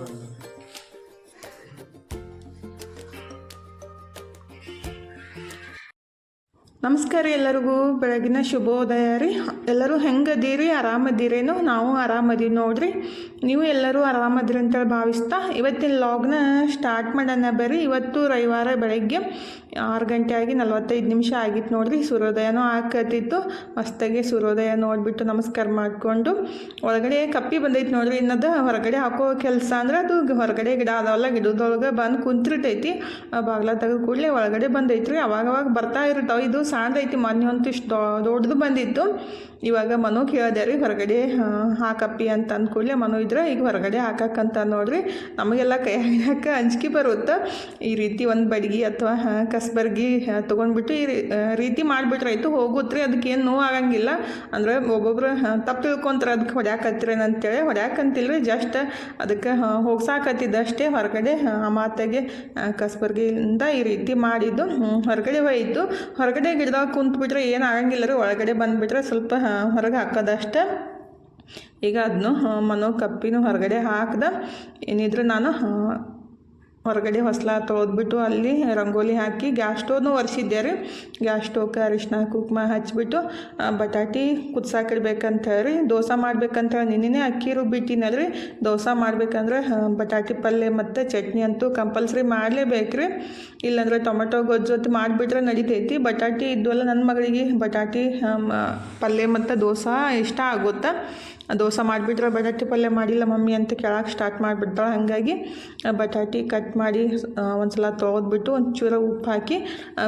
Amen. ನಮಸ್ಕಾರ ಎಲ್ಲರಿಗೂ. ಬೆಳಗಿನ ಶುಭೋದಯ ರೀ. ಎಲ್ಲರೂ ಹೆಂಗದೀರಿ? ಆರಾಮದಿರೇನು ನಾವು ಆರಾಮದೀವಿ ನೋಡ್ರಿ. ನೀವು ಎಲ್ಲರೂ ಆರಾಮದಿರಿ ಅಂತೇಳಿ ಭಾವಿಸ್ತಾ, ಇವತ್ತಿನ ಲಾಗ್ನ ಸ್ಟಾರ್ಟ್ ಮಾಡೋಣ ಬರ್ರಿ. ಇವತ್ತು ರವಿವಾರ ಬೆಳಗ್ಗೆ ಆರು ಗಂಟೆ ಆಗಿ ನಲ್ವತ್ತೈದು ನಿಮಿಷ ಆಗಿತ್ತು ನೋಡ್ರಿ. ಸೂರ್ಯೋದಯನೂ ಹಾಕತ್ತಿತ್ತು ಮಸ್ತಾಗಿ ಸೂರ್ಯೋದಯ ನೋಡಿಬಿಟ್ಟು ನಮಸ್ಕಾರ ಮಾಡಿಕೊಂಡು, ಒಳಗಡೆ ಕಪ್ಪಿ ಬಂದೈತಿ ನೋಡ್ರಿ ಇನ್ನದು. ಹೊರಗಡೆ ಹಾಕೋ ಕೆಲಸ ಅಂದ್ರೆ ಅದು ಹೊರಗಡೆ ಗಿಡ ಅದಾವಲ್ಲ, ಗಿಡದೊಳಗೆ ಬಂದು ಕುಂತಿರ್ತೈತಿ. ಬಾಗ್ಲ ತೆಗೆದು ಕೂಡಲೇ ಒಳಗಡೆ ಬಂದೈತ್ರಿ. ಅವಾಗವಾಗ ಅವಾಗ ಬರ್ತಾ ಇರ್ತಾವೆ. ಇದು ಸಣ್ಣದೈತಿ ಮೊನ್ನೆ ಅಂತೂ ಇಷ್ಟು ದೊಡ್ಡದು ಬಂದಿತ್ತು. ಇವಾಗ ಮನು ಕೇಳಿದೆ ರೀ ಹೊರಗಡೆ ಹಾಕಪ್ಪಿ ಅಂತ ಅಂದ್ಕೊಳ್ಳಿ ಮನು ಇದ್ರೆ ಈಗ ಹೊರಗಡೆ ಹಾಕಕ್ಕಂತ ನೋಡ್ರಿ ನಮಗೆಲ್ಲ ಕೈ ಹಾಕ ಅಂಜಿಕೆ ಬರುತ್ತೆ. ಈ ರೀತಿ ಒಂದು ಬಡ್ಗಿ ಅಥವಾ ಕಸ್ಬರ್ಗಿ ತೊಗೊಂಡ್ಬಿಟ್ಟು ಈ ರೀತಿ ಮಾಡಿಬಿಟ್ರೆ ಆಯಿತು ಹೋಗುತ್ರಿ ಅದಕ್ಕೇನು ನೋವು ಆಗಂಗಿಲ್ಲ. ಅಂದರೆ ಒಬ್ಬೊಬ್ರು ತಪ್ಪು ತಿಳ್ಕೊಂತಾರೆ ಅದಕ್ಕೆ ಹೊಡ್ಯಾಕತ್ತೀರೇನು ಅಂತೇಳಿ ರೀ ಜಸ್ಟ್ ಅದಕ್ಕೆ ಹೋಗ್ಸಾಕತ್ತಿದ್ದಷ್ಟೇ ಹೊರಗಡೆ ಆ, ಮಾತಾಗೆ ಕಸ್ಬರ್ಗಿಯಿಂದ ಈ ರೀತಿ ಮಾಡಿದ್ದು ಹೊರಗಡೆ ಹೋಯಿತು. ಹೊರಗಡೆ ಗಿಡದಾಗ ಕುಂತ್ಬಿಟ್ರೆ ಏನು ಆಗಂಗಿಲ್ಲ ರೀ ಒಳಗಡೆ ಬಂದುಬಿಟ್ರೆ ಸ್ವಲ್ಪ ಹೊರಗೆ ಹಾಕೋದಷ್ಟೇ. ಈಗ ಅದನ್ನು ಮನೋ ಕಪ್ಪಿನೂ ಹೊರಗಡೆ ಹಾಕ್ದೆ. ಏನಿದ್ರೆ ನಾನು ಹೊರಗಡೆ ಹೊಸಲ ತೊಳೆದ್ಬಿಟ್ಟು ಅಲ್ಲಿ ರಂಗೋಲಿ ಹಾಕಿ ಗ್ಯಾಸ್ ಸ್ಟೋವ್ನು ಒರೆಸಿದ್ದೆ ರೀ. ಗ್ಯಾಸ್ ಸ್ಟೋವ್ಗೆ ಅರಿಶಿನ ಕುಕ್ಮ ಹಚ್ಚಿಬಿಟ್ಟು ಬಟಾಟಿ ಕುದ್ಸಾಕಿಡ್ಬೇಕಂತ ಹೇಳಿ ದೋಸೆ ಮಾಡ್ಬೇಕಂತ ನಿನ್ನೆ ಅಕ್ಕಿ ರುಬ್ಬಿಟ್ಟಿನಲ್ಲ ರೀ. ದೋಸೆ ಮಾಡ್ಬೇಕಂದ್ರೆ ಬಟಾಟಿ ಪಲ್ಯ ಮತ್ತು ಚಟ್ನಿ ಅಂತೂ ಕಂಪಲ್ಸರಿ ಮಾಡಲೇಬೇಕು ರೀ. ಇಲ್ಲಾಂದ್ರೆ ಟೊಮೆಟೊ ಗೊಜ್ಜೊತ್ತು ಮಾಡಿಬಿಟ್ರೆ ನಡಿತೈತಿ. ಬಟಾಟಿ ಇದ್ದಲ್ಲ ನನ್ನ ಮಗಳಿಗೆ ಬಟಾಟಿ ಪಲ್ಯ ಮತ್ತು ದೋಸೆ ಇಷ್ಟ ಆಗುತ್ತೆ? ದೋಸೆ ಮಾಡಿಬಿಟ್ರೆ ಬಟಾಟಿ ಪಲ್ಯ ಮಾಡಿಲ್ಲ ಮಮ್ಮಿ ಅಂತ ಕೇಳಕ್ಕೆ ಸ್ಟಾರ್ಟ್ ಮಾಡಿಬಿಡ್ತಾಳೆ. ಹಾಗಾಗಿ ಬಟಾಟಿ ಕಟ್ ಮಾಡಿ ಆ, ಒಂದ್ಸಲ ತೊಳೆದ್ಬಿಟ್ಟು ಒಂಚೂರ ಉಪ್ಪು ಹಾಕಿ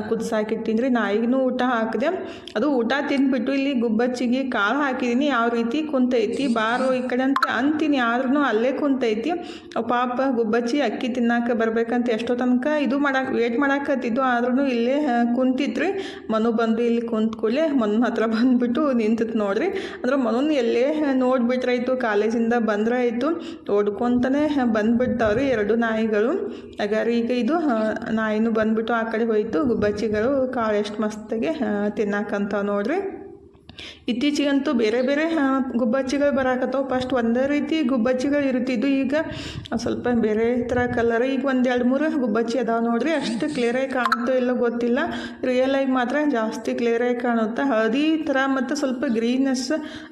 ಕುದಿಸಾಕಿಟ್ಟಿನಿ ತಿಂದ್ರೆ ನಾಯಿಗೂ ಊಟ ಹಾಕಿದೆ ಅದು ಊಟ ತಿಂದ್ಬಿಟ್ಟು ಇಲ್ಲಿ ಗುಬ್ಬಚ್ಚಿಗೆ ಕಾಳು ಹಾಕಿದ್ದೀನಿ ಯಾವ ರೀತಿ ಕುಂತೈತಿ ಬಾರು ಈ ಕಡೆ ಅಂತ ಅಂತೀನಿ. ಆದ್ರೂ ಅಲ್ಲೇ ಕುಂತೈತಿ. ಪಾಪ ಗುಬ್ಬಚ್ಚಿ ಅಕ್ಕಿ ತಿನ್ನಾಕ ಬರಬೇಕಂತ ಎಷ್ಟೋ ತನಕ ಇದು ಮಾಡಕ್ಕೆ ವೇಟ್ ಮಾಡಾಕತ್ತಿದ್ದು ಆದ್ರೂ ಇಲ್ಲೇ ಕುಂತಿದ್ರಿ ಮನು ಬಂದು ಇಲ್ಲಿ ಕೂಡಲೇ ಮನು ಹತ್ರ ಬಂದುಬಿಟ್ಟು ನಿಂತಿತ್ತು ನೋಡ್ರಿ. ಅಂದ್ರೆ ಮನುನ್ ಎಲ್ಲೇ ನೋಡ್ಬಿಟ್ರಾಯ್ತು ಕಾಲೇಜಿಂದ ಬಂದ್ರೆ ಆಯಿತು ಓಡ್ಕೊತಾನೆ ಬಂದ್ಬಿಡ್ತಾವ್ರಿ ಎರಡು ನಾಯಿಗಳು. ಹಾಗಾದ್ರೆ ಈಗ ಇದು ನಾಯಿನೂ ಬಂದ್ಬಿಟ್ಟು ಆ ಕಡೆ ಹೋಯಿತು. ಗುಬ್ಬಚ್ಚಿಗಳು ಕಾಳು ಎಷ್ಟು ಮಸ್ತಾಗಿ ತಿನ್ನಾಕಂತ ನೋಡ್ರಿ. ಇತ್ತೀಚೆಗಂತೂ ಬೇರೆ ಬೇರೆ ಗುಬ್ಬಚ್ಚಿಗಳು ಬರಾಕತ್ತವು. ಫಸ್ಟ್ ಒಂದೇ ರೀತಿ ಗುಬ್ಬಚ್ಚಿಗಳು ಇರುತ್ತಿದ್ದು. ಈಗ ಸ್ವಲ್ಪ ಬೇರೆ ಥರ ಕಲರ್ ಈಗ ಒಂದು ಎರಡು ಮೂರು ಗುಬ್ಬಚ್ಚಿ ಅದಾವೆ ನೋಡಿರಿ. ಅಷ್ಟು ಕ್ಲಿಯರಾಗಿ ಕಾಣುತ್ತೋ ಇಲ್ಲೋ ಗೊತ್ತಿಲ್ಲ. ರಿಯಲ್ ಆಗಿ ಮಾತ್ರ ಜಾಸ್ತಿ ಕ್ಲಿಯರಾಗಿ ಕಾಣುತ್ತೆ. ಹಳದಿ ಥರ ಮತ್ತು ಸ್ವಲ್ಪ ಗ್ರೀನೆಸ್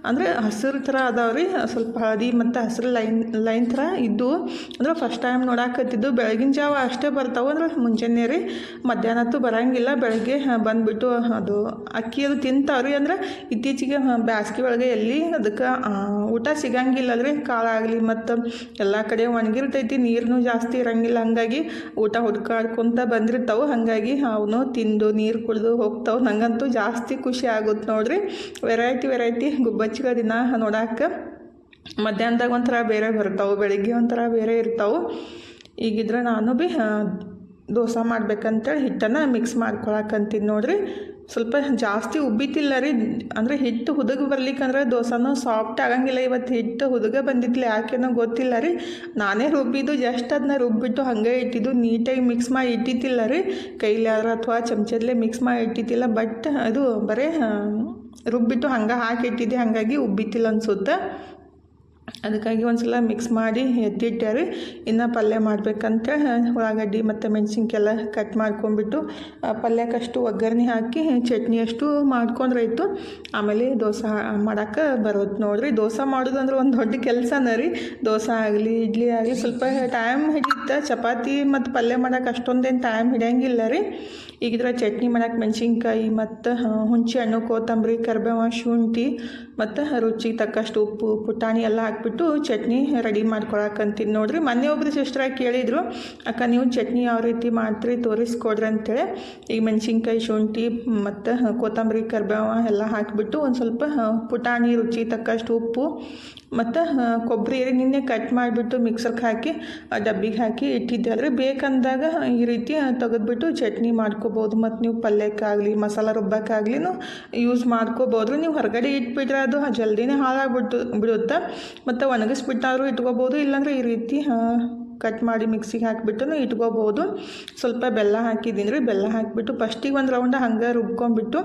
ಅಂದರೆ ಹಸಿರು ಥರ ಅದಾವೆ ರೀ. ಸ್ವಲ್ಪ ಹಳದಿ ಮತ್ತು ಹಸಿರು ಲೈನ್ ಲೈನ್ ಥರ ಇದ್ದು, ಅಂದ್ರೆ ಫಸ್ಟ್ ಟೈಮ್ ನೋಡಾಕತ್ತಿದ್ದು. ಬೆಳಗಿನ ಜಾವ ಅಷ್ಟೇ ಬರ್ತಾವೆ ಅಂದ್ರೆ ಮುಂಜಾನೆ ರೀ. ಮಧ್ಯಾಹ್ನತ್ತು ಬರಂಗಿಲ್ಲ. ಬೆಳಗ್ಗೆ ಬಂದುಬಿಟ್ಟು ಬಂದ್ಬಿಟ್ಟು ಅದು ಅಕ್ಕಿ ಅದು ತಿಂತಾವ್ರಿ ಅಂದ್ರೆ ಇತ್ತೀಚೆಗೆ ಬ್ಯಾಸ್ಗೆ ಒಳಗೆ ಎಲ್ಲಿ ಅದಕ್ಕೆ ಊಟ ಸಿಗಂಗಿಲ್ಲ ರೀ ಕಾಳಾಗಲಿ ಮತ್ತು ಎಲ್ಲ ಕಡೆ ಒಣಗಿರ್ತೈತಿ ನೀರು ಜಾಸ್ತಿ ಇರಂಗಿಲ್ಲ. ಹಾಗಾಗಿ ಊಟ ಹುಡ್ಕಾಡ್ಕೊಂತ ಬಂದಿರ್ತಾವೆ. ಹಾಗಾಗಿ ಅವನು ತಿಂದು, ನೀರು ಕುಡಿದು ಹೋಗ್ತಾವೆ. ನಂಗಂತೂ ಜಾಸ್ತಿ ಖುಷಿ ಆಗುತ್ತೆ ನೋಡ್ರಿ. ವೆರೈಟಿ ವೆರೈಟಿ ಗುಬ್ಬಚ್ಚಿಗೆ ದಿನ ನೋಡಕ್ಕೆ ಮಧ್ಯಾಹ್ನದಾಗ ಒಂಥರ ಬೇರೆ ಬರ್ತಾವೆ, ಬೆಳಿಗ್ಗೆ ಒಂಥರ ಬೇರೆ ಇರ್ತಾವೆ. ಈಗಿದ್ರೆ ನಾನು ಭೀ ದೋಸೆ ಮಾಡ್ಬೇಕಂತೇಳಿ ಹಿಟ್ಟನ್ನು ಮಿಕ್ಸ್ ಮಾಡ್ಕೊಳಕಂತೀನಿ ನೋಡಿರಿ. ಸ್ವಲ್ಪ ಜಾಸ್ತಿ ಉಬ್ಬಿತಿಲ್ಲ ರೀ. ಅಂದರೆ ಹಿಟ್ಟು ಹುದುಗ ಬರ್ಲಿಕ್ಕಂದ್ರೆ ದೋಸೆನೂ ಸಾಫ್ಟ್ ಆಗಂಗಿಲ್ಲ. ಇವತ್ತು ಹಿಟ್ಟು ಹುದುಗ ಬಂದಿದ್ಲಿ ಯಾಕೆನೋ ಗೊತ್ತಿಲ್ಲ ರೀ. ನಾನೇ ರುಬ್ಬಿದ್ದು ಜಸ್ಟ್ ಅದನ್ನ ರುಬ್ಬಿಟ್ಟು ಹಾಗೆ ಇಟ್ಟಿದ್ದು. ನೀಟಾಗಿ ಮಿಕ್ಸ್ ಮಾಡಿ ಇಟ್ಟಿತ್ತಿಲ್ಲ ರೀ. ಕೈಲಾದ್ರೆ ಅಥವಾ ಚಮಚದಲ್ಲೇ ಮಿಕ್ಸ್ ಮಾಡಿ ಇಟ್ಟಿದ್ದಿಲ್ಲ. ಬಟ್ ಅದು ಬರೀ, ರುಬ್ಬಿಟ್ಟು ಹಂಗೆ ಹಾಕಿ ಇಟ್ಟಿದ್ದೆ ಹಾಗಾಗಿ ಉಬ್ಬಿತಿಲ್ಲ ಅನ್ಸುತ್ತೆ. ಅದಕ್ಕಾಗಿ ಒಂದು ಸಲ ಮಿಕ್ಸ್ ಮಾಡಿ ಎದ್ದಿಟ್ಟೆ ರೀ ಇನ್ನು ಪಲ್ಯ ಮಾಡ್ಬೇಕಂತ ಉಳ್ಳಾಗಡ್ಡಿ ಮತ್ತು ಮೆಣಸಿನ್ಕೆಲ್ಲ ಕಟ್ ಮಾಡ್ಕೊಂಡ್ಬಿಟ್ಟು ಪಲ್ಯಕ್ಕಷ್ಟು ಒಗ್ಗರಣೆ ಹಾಕಿ ಚಟ್ನಿ ಅಷ್ಟು ಮಾಡ್ಕೊಂಡ್ರಾಯ್ತು. ಆಮೇಲೆ ದೋಸೆ ಮಾಡೋಕ್ಕೆ ಬರೋದು ನೋಡಿರಿ. ದೋಸೆ ಮಾಡೋದು ಅಂದ್ರೆ ಒಂದು ದೊಡ್ಡ ಕೆಲಸನ ರೀ. ದೋಸೆ ಆಗಲಿ, ಇಡ್ಲಿ ಆಗಲಿ ಸ್ವಲ್ಪ ಟೈಮ್ ಹಿಡಿಯುತ್ತೆ. ಚಪಾತಿ ಮತ್ತು ಪಲ್ಯ ಮಾಡೋಕೆ ಅಷ್ಟೊಂದೇನು ಟೈಮ್ ಹಿಡಿಯಂಗಿಲ್ಲ ರೀ. ಈಗಿದ್ರೆ ಚಟ್ನಿ ಮಾಡಕ್ಕೆ ಮೆಣಸಿನ್ಕಾಯಿ ಮತ್ತು ಹುಣಸೆ ಹಣ್ಣು, ಕೊತ್ತಂಬರಿ, ಕರಿಬೇವು, ಶುಂಠಿ ಮತ್ತು ರುಚಿಗೆ ತಕ್ಕಷ್ಟು ಉಪ್ಪು, ಪುಟಾಣಿ ಎಲ್ಲ ಹಾಕ್ಬಿಟ್ಟು ಚಟ್ನಿ ರೆಡಿ ಮಾಡ್ಕೊಳಕ್ಕಂತೀನಿ ನೋಡ್ರಿ. ಮೊನ್ನೆ ಒಬ್ರು ಸಿಸ್ಟ್ರಾಗಿ ಕೇಳಿದರು, ಅಕ್ಕ, ನೀವು ಚಟ್ನಿ ಯಾವ ರೀತಿ ಮಾಡ್ತೀರಿ, ತೋರಿಸ್ಕೊಡ್ರಿ ಅಂತೇಳಿ. ಈಗ ಮೆಣಸಿನ್ಕಾಯಿ ಶುಂಠಿ, ಮತ್ತು ಕೊತ್ತಂಬರಿ, ಕರ್ಬೇವ ಎಲ್ಲ ಹಾಕಿಬಿಟ್ಟು ಒಂದು ಸ್ವಲ್ಪ ಪುಟಾಣಿ, ರುಚಿ ತಕ್ಕಷ್ಟು ಉಪ್ಪು, ಮತ್ತು ಕೊಬ್ಬರಿ ನಿನ್ನೆ ಕಟ್ ಮಾಡಿಬಿಟ್ಟು ಮಿಕ್ಸರ್ಗೆ ಹಾಕಿ ಡಬ್ಬಿಗೆ ಹಾಕಿ ಇಟ್ಟಿದ್ದೆ. ಅಲ್ರಿ ಬೇಕಂದಾಗ ಈ ರೀತಿ ತೆಗೆದ್ಬಿಟ್ಟು ಚಟ್ನಿ ಮಾಡ್ಕೋಬೋದು. ಮತ್ತು ನೀವು ಪಲ್ಯಕ್ಕಾಗಲಿ ಮಸಾಲ ರುಬ್ಬಕ್ಕಾಗ್ಲಿನೂ ಯೂಸ್ ಮಾಡ್ಕೋಬೋದು ನೀವು ಹೊರಗಡೆ ಇಟ್ಬಿಟ್ರೆ ಅದು ಜಲ್ದಿನೇ ಹಾಳಾಗ್ಬಿಟ್ಟು ಬಿಡುತ್ತೆ ಮತ್ತು ಒಣಗಿಸ್ಬಿಟ್ಟಾದ್ರೂ ಇಟ್ಕೋಬೋದು ಇಲ್ಲಾಂದರೆ ಈ ರೀತಿ ಕಟ್ ಮಾಡಿ ಮಿಕ್ಸಿಗೆ ಹಾಕಿಬಿಟ್ಟು ಇಟ್ಕೋಬೋದು. ಸ್ವಲ್ಪ ಬೆಲ್ಲ ಹಾಕಿದ್ದೀನಿ ರೀ. ಬೆಲ್ಲ ಹಾಕಿಬಿಟ್ಟು ಫಸ್ಟಿಗೆ ಒಂದು ರೌಂಡ್ ಹಂಗೆ ರುಬ್ಕೊಂಡ್ಬಿಟ್ಟು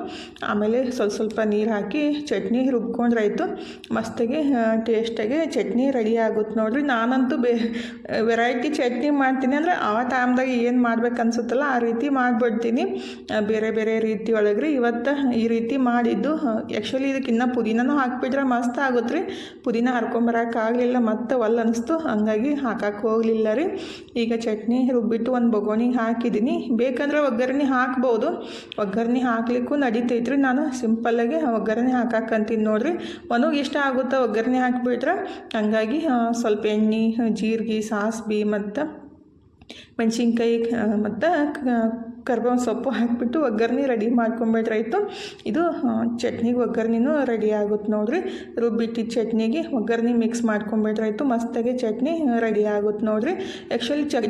ಆಮೇಲೆ ಸ್ವಲ್ಪ ಸ್ವಲ್ಪ ನೀರು ಹಾಕಿ ಚಟ್ನಿ ರುಬ್ಕೊಂಡ್ರೆ ಆಯಿತು ಮಸ್ತಾಗಿ ಟೇಸ್ಟಾಗಿ ಚಟ್ನಿ ರೆಡಿ ಆಗುತ್ತೆ ನೋಡಿರಿ. ನಾನಂತೂ ಬೇ ವೆರೈಟಿ ಚಟ್ನಿ ಮಾಡ್ತೀನಿ ಅಂದರೆ ಆ ಟೈಮ್ದಾಗ ಏನು ಮಾಡ್ಬೇಕು ಅನ್ಸುತ್ತಲ್ಲ ಆ ರೀತಿ ಮಾಡಿಬಿಡ್ತೀನಿ. ಬೇರೆ ಬೇರೆ ರೀತಿ ಒಳಗೆ ರೀ. ಇವತ್ತು ಈ ರೀತಿ ಮಾಡಿದ್ದು ಆ್ಯಕ್ಚುಲಿ ಇದಕ್ಕೆ ಇನ್ನೂ ಪುದೀನೂ ಹಾಕಿಬಿಟ್ರೆ ಮಸ್ತ್ ಆಗುತ್ತೆ ರೀ. ಪುದೀನ ಹರ್ಕೊಂಬರಕ್ಕಾಗಲಿಲ್ಲ ಮತ್ತೆ ಒಲ್ಲ ಅನಿಸ್ತು. ಹಂಗಾಗಿ ಹಾಕಕ್ಕೆ ಹೋಗಲಿಲ್ಲ. ರೀ. ಈಗ ಚಟ್ನಿ ರುಬ್ಬಿಟ್ಟು ಒಂದು ಬೊಗೋಣಿಗೆ ಹಾಕಿದ್ದೀನಿ ಬೇಕಂದ್ರೆ ಒಗ್ಗರಣೆ ಹಾಕ್ಬೋದು. ಒಗ್ಗರಣೆ ಹಾಕ್ಲಿಕ್ಕೂ ನಡೀತೈತ್ರಿ. ನಾನು ಸಿಂಪಲ್ಲಾಗಿ ಒಗ್ಗರಣೆ ಹಾಕಾಕಂತೀನಿ ನೋಡಿರಿ. ಮನಗೆ ಇಷ್ಟ ಆಗುತ್ತೆ ಒಗ್ಗರಣೆ ಹಾಕಿಬಿಟ್ರೆ? ಹಂಗಾಗಿ ಸ್ವಲ್ಪ ಎಣ್ಣೆ, ಜೀರಿಗೆ, ಸಾಸ್ಬಿ ಮತ್ತು ಮೆಣಸಿನ್ಕಾಯಿ ಮತ್ತು ಕರ್ಬೇವಿನ ಸೊಪ್ಪು ಹಾಕಿಬಿಟ್ಟು ಒಗ್ಗರಣೆ ರೆಡಿ ಮಾಡ್ಕೊಂಬಿಟ್ರಾಯ್ತು. ಇದು ಚಟ್ನಿಗೆ ಒಗ್ಗರಣೆನೂ ರೆಡಿ ಆಗುತ್ತೆ ನೋಡ್ರಿ. ರುಬ್ಬಿಟ್ಟಿದ್ದ ಚಟ್ನಿಗೆ ಒಗ್ಗರಣೆ ಮಿಕ್ಸ್ ಮಾಡ್ಕೊಂಬಿಟ್ರಾಯ್ತು. ಮಸ್ತಾಗಿ ಚಟ್ನಿ ರೆಡಿ ಆಗುತ್ತೆ ನೋಡ್ರಿ. ಆ್ಯಕ್ಚುಲಿ ಚಟ್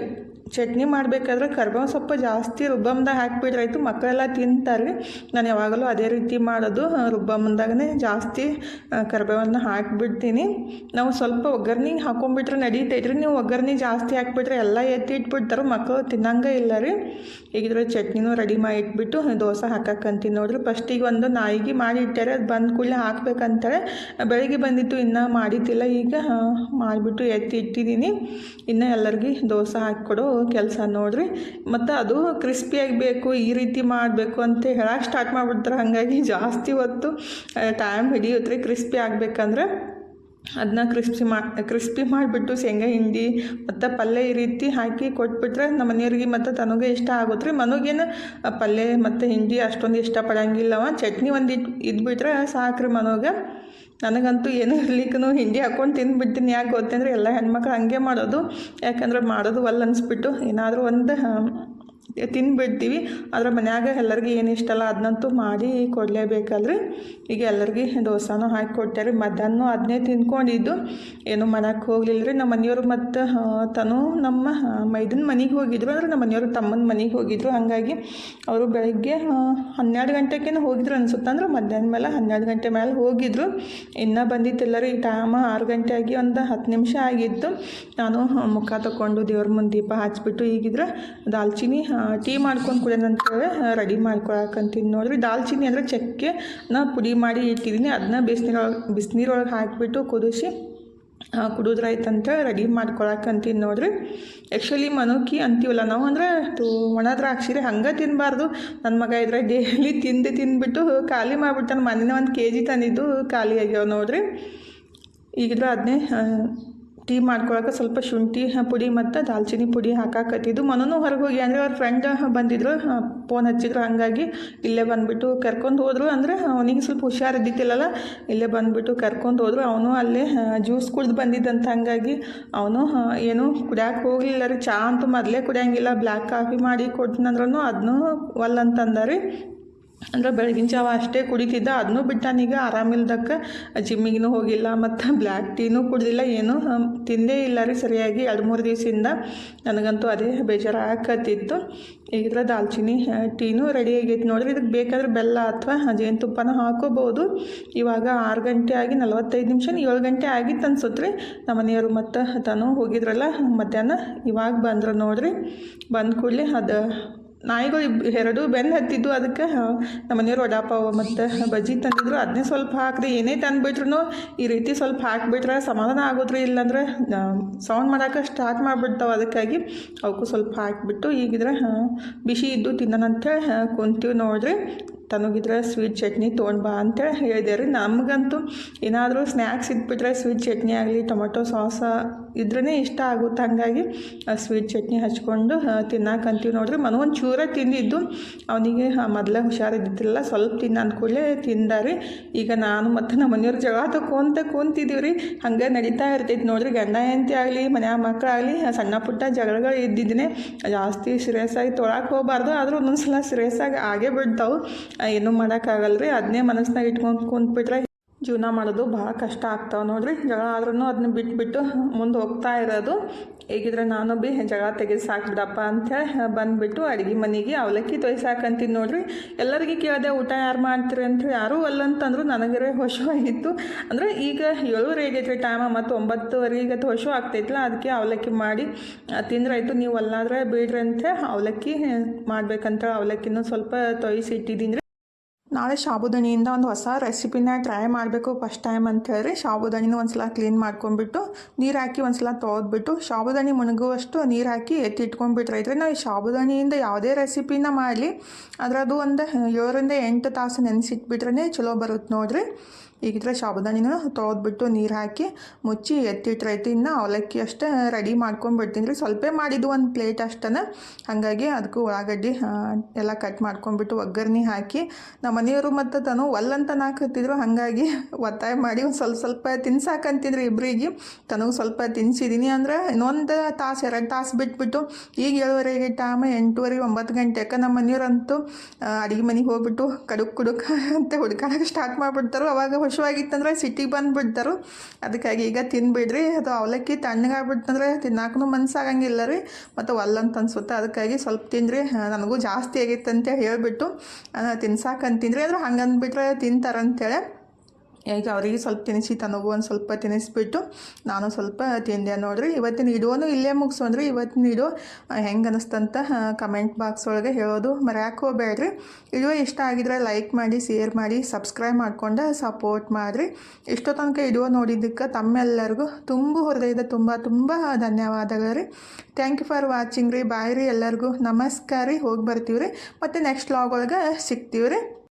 ಚಟ್ನಿ ಮಾಡಬೇಕಾದ್ರೆ ಕರ್ಬೇವು ಸೊಪ್ಪು ಜಾಸ್ತಿ ರುಬ್ಬಮ್ದಾಗ ಹಾಕಿಬಿಟ್ರಾಯ್ತು ಮಕ್ಕಳೆಲ್ಲ ತಿಂತಾರೆ. ನಾನು ಯಾವಾಗಲೂ ಅದೇ ರೀತಿ ಮಾಡೋದು. ರುಬ್ಬಮ್ಮದಾಗನೇ ಜಾಸ್ತಿ ಕರ್ಬೇವನ್ನು ಹಾಕಿಬಿಡ್ತೀನಿ. ನಾವು ಸ್ವಲ್ಪ ಒಗ್ಗರಣೆ ಹಾಕೊಂಡ್ಬಿಟ್ರೆ ರೀ ನೀವು ಒಗ್ಗರಣೆ ಜಾಸ್ತಿ ಹಾಕ್ಬಿಟ್ರೆ ಎಲ್ಲ ಎತ್ತಿ ಇಟ್ಬಿಡ್ತಾರೆ, ಮಕ್ಕಳು ತಿನ್ನಂಗೆ ಇಲ್ಲ ರೀ. ಈಗಿದ್ರೆ ಚಟ್ನಿನೂ ರೆಡಿ ಮಾಡಿ ಇಟ್ಬಿಟ್ಟು ದೋಸೆ ಹಾಕಕ್ಕಂತೀನಿ ನೋಡ್ರಿ. ಫಸ್ಟಿಗೆ ಒಂದು ನಾಯಿಗೆ ಮಾಡಿ ಇಟ್ಟಾರೆ ಅದು ಬಂದ ಕೂಡಲೇ ಹಾಕ್ಬೇಕಂತಾರೆ. ಬೆಳಿಗ್ಗೆ ಬಂದಿತ್ತು, ಇನ್ನೂ ಮಾಡಿದ್ದಿಲ್ಲ. ಈಗ ಮಾಡಿಬಿಟ್ಟು ಎತ್ತಿ ಇಟ್ಟಿದ್ದೀನಿ. ಇನ್ನೂ ಎಲ್ಲರಿಗೂ ದೋಸೆ ಹಾಕಿಕೊಡೋ ಕೆಲಸ ನೋಡ್ರಿ. ಮತ್ತು ಅದು ಕ್ರಿಸ್ಪಿಯಾಗಿ ಬೇಕು, ಈ ರೀತಿ ಮಾಡಬೇಕು ಅಂತ ಹೇಳಕ್ಕೆ ಸ್ಟಾರ್ಟ್ ಮಾಡಿಬಿಡ್ತಾರೆ. ಹಾಗಾಗಿ ಜಾಸ್ತಿ ಹೊತ್ತು ಟೈಮ್ ಹಿಡಿಯುತ್ತೆ ರೀ ಕ್ರಿಸ್ಪಿ ಆಗಬೇಕಂದ್ರೆ. ಅದನ್ನ ಕ್ರಿಸ್ಪಿ ಮಾ ಕ್ರಿಸ್ಪಿ ಮಾಡಿಬಿಟ್ಟು ಶೇಂಗಾ, ಹಿಂಡಿ, ಮತ್ತು ಪಲ್ಯ ಈ ರೀತಿ ಹಾಕಿ ಕೊಟ್ಬಿಟ್ರೆ ನಮ್ಮ ಮನೆಯವ್ರಿಗೆ ಮತ್ತು ತನಗೆ ಇಷ್ಟ ಆಗುತ್ತೆ ರೀ ಮನಗೇನು ಪಲ್ಯ ಮತ್ತು ಹಿಂಡಿ ಅಷ್ಟೊಂದು ಇಷ್ಟಪಡೋಂಗಿಲ್ಲವ. ಚಟ್ನಿ ಒಂದು ಇಟ್ಟು ಇದ್ಬಿಟ್ರೆ ರೀ ಮನೋಗೆ. ನನಗಂತೂ ಏನೂ ಇರ್ಲಿಕ್ಕೂ ಹಿಂಡಿ ಹಾಕ್ಕೊಂಡು ತಿಂದ್ಬಿಡ್ತೀನಿ. ಯಾಕೆ ಗೊತ್ತಂದರೆ ಎಲ್ಲ ಹೆಣ್ಮಕ್ಳು ಹಾಗೆ ಮಾಡೋದು. ಯಾಕಂದ್ರೆ ಮಾಡೋದು ಒಲ್ಲ ಅನಿಸ್ಬಿಟ್ಟು ಏನಾದರೂ ಒಂದು ತಿಂದ್ಬಿಡ್ತೀವಿ ಆದ್ರೆ ಮನ್ಯಾಗ ಎಲ್ಲರಿಗೂ ಏನು ಇಷ್ಟಲ್ಲ ಅದನ್ನಂತೂ ಮಾಡಿ ಕೊಡಲೇಬೇಕಲ್ರಿ. ಈಗ ಎಲ್ಲರಿಗೆ ದೋಸೆನೂ ಹಾಕಿ ಕೊಟ್ಟಾರೆ ಮಧ್ಯಾಹ್ನ ಅದನ್ನೇ ತಿಂದ್ಕೊಂಡಿದ್ದು ಏನು ಮಾಡಕ್ಕೆ ಹೋಗಲಿಲ್ಲ ರೀ ನಮ್ಮ ಮನೆಯವರು ಮತ್ತು ತನು ನಮ್ಮ ಮೈದನ ಮನೆಗೆ ಹೋಗಿದ್ರು ಅಂದ್ರೆ ನಮ್ಮ ಮನೆಯವರು ತಮ್ಮನ ಮನೆಗೆ ಹೋಗಿದ್ರು. ಹಾಗಾಗಿ ಅವರು ಬೆಳಗ್ಗೆ ಹನ್ನೆರಡು ಗಂಟೆಗೇನು ಹೋಗಿದ್ರು ಅನ್ಸುತ್ತೆ. ಅಂದ್ರೆ ಮಧ್ಯಾಹ್ನ ಮೇಲೆ ಹನ್ನೆರಡು ಗಂಟೆ ಮೇಲೆ ಹೋಗಿದ್ರು. ಇನ್ನೂ ಬಂದಿತ್ತಿಲ್ಲ ರೀ ಟೈಮ ಆರು ಗಂಟೆ ಆಗಿ ಒಂದು ಹತ್ತು ನಿಮಿಷ ಆಗಿತ್ತು. ನಾನು ಮುಖ ತಗೊಂಡು ದೇವ್ರ ಮುಂದೆ ದೀಪ ಹಚ್ಬಿಟ್ಟು ಈಗಿದ್ರೆ ದಾಲ್ಚಿನಿ ಟೀ ಮಾಡ್ಕೊಂಡು ಕುಡಿಯೋಣ ರೆಡಿ ಮಾಡ್ಕೊಳಕಂತೀನಿ. ನೋಡಿರಿ ದಾಲ್ಚಿನ್ನಿ ಅಂದರೆ ಚಕ್ಕೆ, ನಾ ಪುಡಿ ಮಾಡಿ ಇಟ್ಟಿದ್ದೀನಿ ಅದನ್ನ ಬಿಸಿನೀರೊಳಗೆ ಬಿಸಿನೀರೊಳಗೆ ಹಾಕಿಬಿಟ್ಟು ಕುದಿಸಿ ಕುಡಿದ್ರಾಯ್ತಂತ ರೆಡಿ ಮಾಡ್ಕೊಳಕಂತೀನಿ ನೋಡ್ರಿ. ಆ್ಯಕ್ಚುಲಿ ಮನುಕಿ ಅಂತೀವಲ್ಲ ನಾವು, ಅಂದ್ರೆ ತು, ಒಣ ದ್ರಾಕ್ಷಿ ಹಂಗೆ ತಿನ್ನಬಾರ್ದು ನನ್ನ ಮಗ ಇದ್ರೆ ಡೈಲಿ ತಿಂದು ತಿಂದ್ಬಿಟ್ಟು ಖಾಲಿ ಮಾಡಿಬಿಟ್ಟಾನ ಮನೇನ ಒಂದು ಕೆ ಜಿ ತಂದಿದ್ದು ಖಾಲಿ ಆಗ್ಯಾವ ನೋಡ್ರಿ. ಈಗಿದ್ರೆ ಅದನ್ನೇ ಟೀ ಮಾಡ್ಕೊಳಕ್ಕೆ ಸ್ವಲ್ಪ ಶುಂಠಿ ಪುಡಿ ಮತ್ತು ದಾಲ್ಚಿನ್ನಿ ಪುಡಿ ಹಾಕಾಕತ್ತಿದ್ದು. ಮನೂ ಹೊರಗೆ ಹೋಗಿ ಅಂದರೆ ಅವ್ರ ಫ್ರೆಂಡ್ ಬಂದಿದ್ರು. ಫೋನ್ ಹಚ್ಚಿದ್ರು. ಹಾಗಾಗಿ ಇಲ್ಲೇ ಬಂದುಬಿಟ್ಟು ಕರ್ಕೊಂಡು ಹೋದ್ರು. ಅಂದರೆ ಅವನಿಗೆ ಸ್ವಲ್ಪ ಹುಷಾರಿದ್ದಿತ್ತಿಲ್ಲಲ್ಲ ಇಲ್ಲೇ ಬಂದುಬಿಟ್ಟು ಕರ್ಕೊಂಡು ಹೋದ್ರು. ಅವನು ಅಲ್ಲೇ ಜ್ಯೂಸ್ ಕುಡ್ದು ಬಂದಿದ್ದಂತ ಹಾಗಾಗಿ ಅವನು ಏನು ಕುಡಿಯೋಕೆ ಹೋಗಲಿಲ್ಲ ರೀ. ಚಾ ಅಂತೂ ಮೊದಲೇ ಕುಡಿಯಂಗಿಲ್ಲ. ಬ್ಲ್ಯಾಕ್ ಕಾಫಿ ಮಾಡಿ ಕೊಡ್ತೀನಂದ್ರೂ ಅದನ್ನೂ ಒಲ್ಲಂತಂದ ರೀ. ಅಂದ್ರೆ ಬೆಳಗಿನ ಜಾವ ಅಷ್ಟೇ ಕುಡಿತಿದ್ದ ಅದನ್ನೂ ಬಿಟ್ಟಾನೀಗ ಆರಾಮಿಲ್ದಕ್ಕೆ ಜಿಮ್ಮಿಗೂ ಹೋಗಿಲ್ಲ ಮತ್ತು ಬ್ಲ್ಯಾಕ್ ಟೀನೂ ಕುಡ್ದಿಲ್ಲ ಏನೂ ತಿಂದೇ ಇಲ್ಲ ರೀ ಸರಿಯಾಗಿ. ಎರಡು ಮೂರು ದಿವಸದಿಂದ ನನಗಂತೂ ಅದೇ ಬೇಜಾರು ಹಾಕತ್ತಿತ್ತು ಈಗ ದಾಲ್ಚಿನ್ನಿ ಆ, ಟೀನೂ ರೆಡಿ ಆಗೈತೆ ನೋಡಿರಿ. ಇದಕ್ಕೆ ಬೇಕಾದ್ರೆ ಬೆಲ್ಲ ಅಥವಾ ಜೇನುತುಪ್ಪನ ಹಾಕೋಬೋದು ಇವಾಗ ಆರು ಗಂಟೆ ಆಗಿ ನಲವತ್ತೈದು ನಿಮಿಷ ಏಳು ಗಂಟೆ ಆಗಿತ್ತು ಅನ್ಸುತ್ತೆ ನಮ್ಮ ಮನೆಯವರು ಮತ್ತು ತಾನು ಹೋಗಿದ್ರಲ್ಲ ಮಧ್ಯಾಹ್ನ ಇವಾಗ ಬಂದ್ರೆ ನೋಡಿರಿ. ಬಂದ ಕೂಡಲೇ ಅದು ನಾಯಿಗಳು ಇಬ್, ಎರಡು ಬೆನ್ನು ಹತ್ತಿದ್ದು, ಅದಕ್ಕೆ ನಮ್ಮ ಮನೆಯವ್ರು ವಡಾಪಾವ್ ಮತ್ತು ಬಜ್ಜಿ ತಂದಿದ್ರು. ಅದನ್ನೇ ಸ್ವಲ್ಪ ಹಾಕ್ರಿ. ಏನೇ ತಂದುಬಿಟ್ರು ಈ ರೀತಿ ಸ್ವಲ್ಪ ಹಾಕಿಬಿಟ್ರೆ ಸಮಾಧಾನ ಆಗೋದ್ರಿ. ಇಲ್ಲಾಂದ್ರೆ ಸೌಂಡ್ ಮಾಡೋಕೆ ಸ್ಟಾರ್ಟ್ ಮಾಡಿಬಿಡ್ತಾವೆ. ಅದಕ್ಕಾಗಿ ಅವಕ್ಕೂ ಸ್ವಲ್ಪ ಹಾಕಿಬಿಟ್ಟು ಈಗಿದ್ರೆ ಬಿಸಿ ಇದ್ದು ತಿನ್ನೋಣ ತಿನ್ನೋಣಂತೇಳಿ ಕುಂತೀವಿ ನೋಡ್ರಿ. ತನಗಿದ್ರೆ ಸ್ವೀಟ್ ಚಟ್ನಿ ತೊಗೊಂಡು ಬಾ ಅಂತೇಳಿ ಹೇಳಿದೆ ರೀ. ನಮಗಂತೂ ಏನಾದರೂ ಸ್ನ್ಯಾಕ್ಸ್ ಇದ್ಬಿಟ್ರೆ ಸ್ವೀಟ್ ಚಟ್ನಿ ಆಗಲಿ ಟೊಮೊಟೊ ಸಾಸ ಇದ್ರೇ ಇಷ್ಟ ಆಗುತ್ತೆ. ಹಾಗಾಗಿ ಸ್ವೀಟ್ ಚಟ್ನಿ ಹಚ್ಕೊಂಡು ತಿನ್ನಕಂತೀವಿ ನೋಡ್ರಿ. ಒಂದು ಚೂರ ತಿಂದಿದ್ದು. ಅವನಿಗೆ ಮೊದಲೇ ಹುಷಾರಿದ್ದಿಲ್ಲ ಸ್ವಲ್ಪ ತಿನ್ನ ಅಂದ್ಕೂಡಲೇ ತಿಂದಾರಿ ಈಗ ನಾನು ಮತ್ತು ನಮ್ಮ ಮನೆಯವ್ರ ಜಗಳ ತಕೊಂತ ಕುಂತಿದ್ದೀವಿ ರೀ. ಹಂಗೆ ನಡೀತಾ ಇರ್ತೈತಿ ನೋಡ್ರಿ. ಗಂಡ ಹೆಂಡತಿ ಆಗಲಿ ಮನ್ಯಾಗ ಮಕ್ಕಳಾಗಲಿ ಸಣ್ಣ ಪುಟ್ಟ ಜಗಳಗಳು ಇದ್ದಿದ್ದೇನೆ ಜಾಸ್ತಿ ಸೀರಿಯಸ್ ಆಗಿ ತೊಳಕ್ಕೆ ಹೋಗಬಾರ್ದು. ಆದರೂ ಒಂದೊಂದು ಸಲ ಸೀರಿಯಸ್ ಆಗಿ ಆಗೇ ಬಿಡ್ತಾವೆ. ಏನೂ ಮಾಡೋಕ್ಕಾಗಲ್ಲ ರೀ ಅದನ್ನೇ ಮನಸ್ಸಿನಾಗ ಇಟ್ಕೊಂಡು ಕುಂತ್ಬಿಟ್ರೆ ಜೀವನ ಮಾಡೋದು ಭಾಳ ಕಷ್ಟ ಆಗ್ತಾವೆ ನೋಡ್ರಿ. ಜಗಳ ಆದ್ರೂ ಅದನ್ನ ಬಿಟ್ಬಿಟ್ಟು ಮುಂದೆ ಹೋಗ್ತಾ ಇರೋದು. ಹೇಗಿದ್ರೆ ನಾನು ಭೀ ಜಗಳ ತೆಗೆದು ಸಾಕ್ಬಿಡಪ್ಪ ಅಂಥೇಳಿ ಬಂದುಬಿಟ್ಟು ಅಡುಗೆ ಮನೆಗೆ ಅವಲಕ್ಕಿ ತೊಯ್ಸಾಕಂತೀನಿ ನೋಡ್ರಿ. ಎಲ್ಲರಿಗೆ ಕೇಳಿದೆ, ಊಟ ಯಾರು ಮಾಡ್ತೀರಿ? ಅಂತ ಯಾರೂ ಅಲ್ಲಂತಂದ್ರು ನನಗರೆ ಹೊಶವಾಗಿತ್ತು ಅಂದರೆ ಈಗ ಏಳುವರೆ ಆಗೈತ್ರಿ ಟೈಮ ಮತ್ತು ಒಂಬತ್ತುವರೆಗೆ ಹೊಶು ಆಗ್ತೈತಲ್ಲ ಅದಕ್ಕೆ ಅವಲಕ್ಕಿ ಮಾಡಿ ತಿಂದ್ರಾಯ್ತು, ನೀವು ಅಲ್ಲಾದ್ರೆ ಬಿಡ್ರಿ ಅಂತ ಅವಲಕ್ಕಿ ಮಾಡ್ಬೇಕಂತ ಅವಲಕ್ಕಿನೂ ಸ್ವಲ್ಪ ತೊಯ್ಸಿ ಇಟ್ಟಿದ್ದೀನಿ ನಾಳೆ ಸಾಬುದಾಣಿಯಿಂದ ಒಂದು ಹೊಸ ರೆಸಿಪಿನ ಟ್ರೈ ಮಾಡಬೇಕು, ಫಸ್ಟ್ ಟೈಮ್ ಅಂತ ಹೇಳಿ. ಸಾಬುದಾಣಿನ ಒಂದು ಸಲ ಕ್ಲೀನ್ ಮಾಡ್ಕೊಂಡ್ಬಿಟ್ಟು, ನೀರು ಹಾಕಿ ಒಂದು ಸಲ ತೊಳೆದ್ಬಿಟ್ಟು ಸಾಬುದಾಣಿ ಮುಳುಗುವಷ್ಟು ನೀರು ಹಾಕಿ ಎತ್ತಿ ಇದ್ರೆ ನಾವು ಈ ಸಾಬುದಾಣಿಯಿಂದ ಯಾವುದೇ ರೆಸಿಪಿನ ಮಾಡಲಿ. ಅದರದು ಒಂದು ಏಳರಿಂದ ಎಂಟು ತಾಸು ನೆನೆಸಿಟ್ಬಿಟ್ರೆ ಚಲೋ ಬರುತ್ತೆ ನೋಡ್ರಿ. ಈಗಿದ್ರೆ ಸಾಬುದಾನಿನ ತೊಳೆದ್ಬಿಟ್ಟು ನೀರು ಹಾಕಿ ಮುಚ್ಚಿ ಎತ್ತಿಟ್ರೈತಿ ಇನ್ನು ಅವಲಕ್ಕಿ ಅಷ್ಟೇ ರೆಡಿ ಮಾಡ್ಕೊಂಡ್ಬಿಡ್ತೀನಿ. ರೀ ಸ್ವಲ್ಪ ಮಾಡಿದ್ದು ಒಂದು ಪ್ಲೇಟ್ ಅಷ್ಟನ. ಹಾಗಾಗಿ ಅದಕ್ಕೂ ಉಳ್ಳಾಗಡ್ಡಿ ಎಲ್ಲ ಕಟ್ ಮಾಡ್ಕೊಂಡ್ಬಿಟ್ಟು ಒಗ್ಗರಣೆ ಹಾಕಿ ನಮ್ಮ ಮನೆಯವರು ಮತ್ತು ತಾನು ಒಲ್ಲಂತ ನಾಕತ್ತಿದ್ರು. ಹಾಗಾಗಿ ಒತ್ತಾಯ ಮಾಡಿ ಒಂದು ಸ್ವಲ್ಪ ಸ್ವಲ್ಪ ತಿನ್ಸಾಕಂತಿದ್ರು ಇಬ್ಬರಿಗೆ ತನಗೂ ಸ್ವಲ್ಪ ತಿನ್ಸಿದ್ದೀನಿ ಅಂದ್ರೆ ಇನ್ನೊಂದು ತಾಸು, ಎರಡು ತಾಸು ಬಿಟ್ಬಿಟ್ಟು ಈಗ ಏಳುವರೆಗೆ ಟೈಮ್ ಎಂಟುವರೆ ಒಂಬತ್ತು ಗಂಟೆಗೆ ನಮ್ಮ ಮನೆಯವರಂತೂ ಅಡುಗೆ ಮನೆಗೆ ಹೋಗ್ಬಿಟ್ಟು ಕಡುಕ್ ಕುಡುಕ್ ಅಂತ ಹುಡ್ಕಾಡಕ್ಕೆ ಸ್ಟಾರ್ಟ್ ಮಾಡಿಬಿಡ್ತಾರೋ. ಅವಾಗ ಹುಷವಾಗಿತ್ತಂದ್ರೆ ಸಿಟಿಗೆ ಬಂದುಬಿಡ್ತಾರೆ. ಅದಕ್ಕಾಗಿ ಈಗ ತಿನ್ಬಿಡ್ರಿ. ಅದು ಅವಲಕ್ಕಿ ತಣ್ಣಗಾಗ್ಬಿಡ್ತಂದ್ರೆ ತಿನ್ನಾಕೂ ಮನಸ್ಸಾಗಂಗಿಲ್ಲ ರೀ. ಮತ್ತು ಒಲ್ಲಂತ ಅನ್ಸುತ್ತೆ. ಅದಕ್ಕಾಗಿ ಸ್ವಲ್ಪ ತಿನ್ರಿ ನನಗೂ ಜಾಸ್ತಿ ಆಗಿತ್ತಂತ ಹೇಳಿಬಿಟ್ಟು ತಿನ್ಸಾಕಂತಿನ್ರಿ ಅಂದ್ರೆ ಹಂಗಂದ್ಬಿಟ್ರೆ ತಿಂತಾರಂತೇಳಿ. ಈಗ ಅವರಿಗೆ ಸ್ವಲ್ಪ ತಿನ್ನಿಸಿ ತನಗೂ ಒಂದು ಸ್ವಲ್ಪ ತಿನ್ನಿಸ್ಬಿಟ್ಟು ನಾನು ಸ್ವಲ್ಪ ತಿಂದೆ ನೋಡ್ರಿ. ಇವತ್ತಿನ ಇಡೋನು ಇಲ್ಲೇ ಮುಗಿಸೋನ್ರಿ ಇವತ್ತಿನ ಇಡೋ ಹೆಂಗೆ ಅನಿಸ್ತಂತ ಕಮೆಂಟ್ ಬಾಕ್ಸ್ ಒಳಗೆ ಹೇಳೋದು ಮರ್ಯಾಕೆ ಹೋಗ್ಬೇಡ್ರಿ ಇಡೋ ಇಷ್ಟ ಆಗಿದ್ರೆ ಲೈಕ್ ಮಾಡಿ ಶೇರ್ ಮಾಡಿ ಸಬ್ಸ್ಕ್ರೈಬ್ ಮಾಡ್ಕೊಂಡು ಸಪೋರ್ಟ್ ಮಾಡಿರಿ. ಇಷ್ಟೋ ತನಕ ಇಡೋ ನೋಡಿದ್ದಕ್ಕೆ ತಮ್ಮೆಲ್ಲರಿಗೂ ತುಂಬ ಹೃದಯದ ತುಂಬ ತುಂಬ ಧನ್ಯವಾದಗಳು ರೀ ಥ್ಯಾಂಕ್ ಯು ಫಾರ್ ವಾಚಿಂಗ್ ರೀ. ಬಾಯ್ ರೀ ಎಲ್ಲರಿಗೂ. ನಮಸ್ಕಾರ ರೀ. ಹೋಗಿ ಬರ್ತೀವಿ ರೀ ಮತ್ತು ನೆಕ್ಸ್ಟ್ ಲಾಗ್ ಒಳಗೆ ಸಿಗ್ತೀವಿ ರೀ